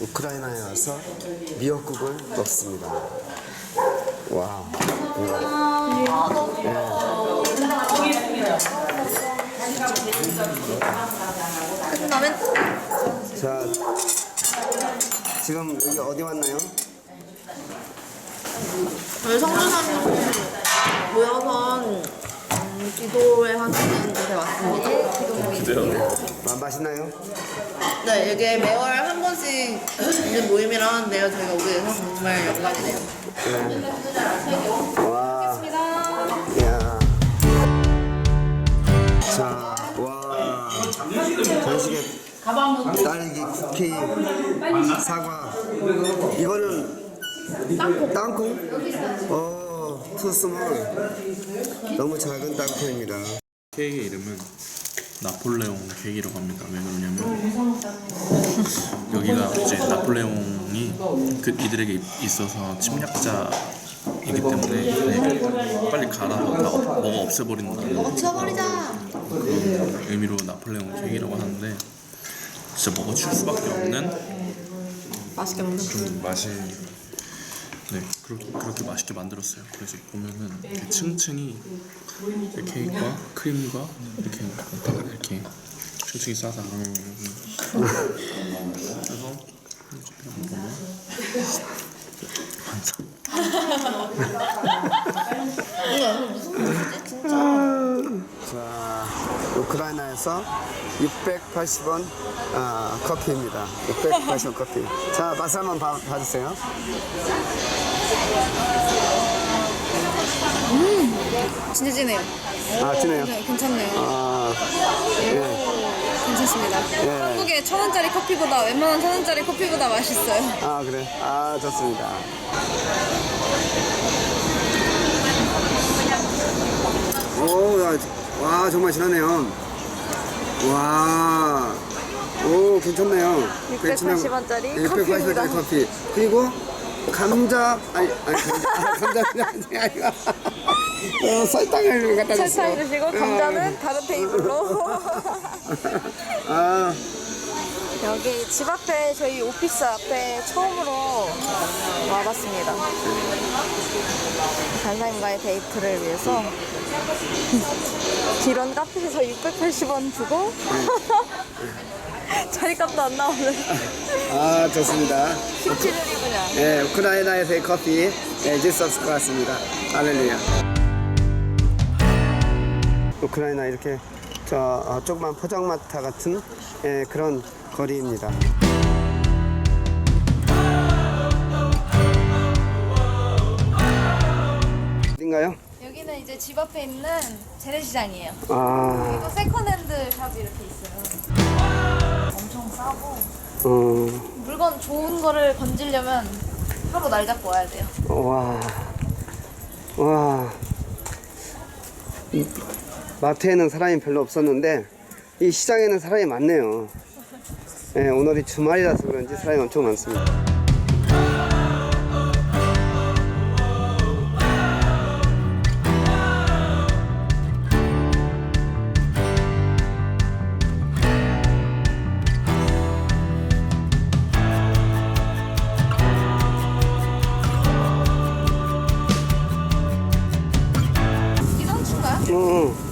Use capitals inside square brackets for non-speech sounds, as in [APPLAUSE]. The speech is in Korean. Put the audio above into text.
우크라이나에 와서 미역국을 먹습니다. 와. 이거. 끝나면 자, 지금 여기 어디 왔나요? 저희 성주사님 모여서 음, 기도회 하시는 곳에 왔습니다. 아, 맛있나요? 네, 이게 매월 한 번씩 있는 모임이라 하는데요. 저희가 오게 돼서 정말 영광이네요. 네. 와. 야. 자, 와. 전식에 딸기, 쿠키, 사과. 이거는 땅콩? 어, 투스몰. 너무 작은 땅콩입니다. 케이크의 이름은 나폴레옹 케이크라고 합니다. 왜 그러냐면 여기가 이제 나폴레옹이 그 이들에게 있어서 침략자이기 때문에 네, 빨리 갈아서 다 없- 먹어 없애버린다는 없애버리자. 그런 의미로 나폴레옹 케이크라고 하는데 진짜 먹어줄 수밖에 없는 맛있게 먹는 좀 맛이 네 그렇게, 그렇게 맛있게 만들었어요. 그래서 보면은 이렇게 층층이 이렇게 케이크와 크림과 이렇게 층층이 싸서 그래서 커피 한번 보면 완성. 이거 무슨 맛이지? 진짜. 자, 우크라이나에서 680원 아, 커피입니다. 680원 커피. 자, 맛 한번 봐, 봐주세요. 진짜 진해요. 아, 진해요. 네, 괜찮네요. 아, 예. 괜찮습니다. 예. 한국의 천 원짜리 커피보다 웬만한 천 원짜리 커피보다 맛있어요. 아, 그래. 아, 좋습니다. 오, 야, 와, 정말 진하네요. 와, 오, 괜찮네요. 680 원짜리 네, 680원짜리 커피. 그리고 감자, 아니, 아니, 감자, 아, 감자가 아니라, 어, 설탕을 갖다 줬어. 설탕 주시고 감자는 다른 테이블로. [LAUGHS] [LAUGHS] 아, 여기 집 앞에 저희 오피스 앞에 처음으로 와봤습니다. 간사님과의 데이트를 위해서 [LAUGHS] 이런 카페에서 680원 주고 [LAUGHS] 자리값도 안 나오는 아, 좋습니다. 17일이구나. 예, 우크라이나에서의 커피, 예, 수 없을 것 같습니다. 할렐루야. 우크라이나 이렇게 저 어, 조그만 포장마차 같은 예, 그런 거리입니다. 어딘가요? 여기는 이제 집 앞에 있는 재래시장이에요. 아, 그리고 세컨핸드 샵이 이렇게 있어요. 엄청 싸고 어, 물건 좋은 거를 건지려면 하루 날 잡고 와야 돼요. 와, 와. 이 마트에는 사람이 별로 없었는데 이 시장에는 사람이 많네요. 예, 오늘이 주말이라서 그런지 사람이 엄청 많습니다. 이 어.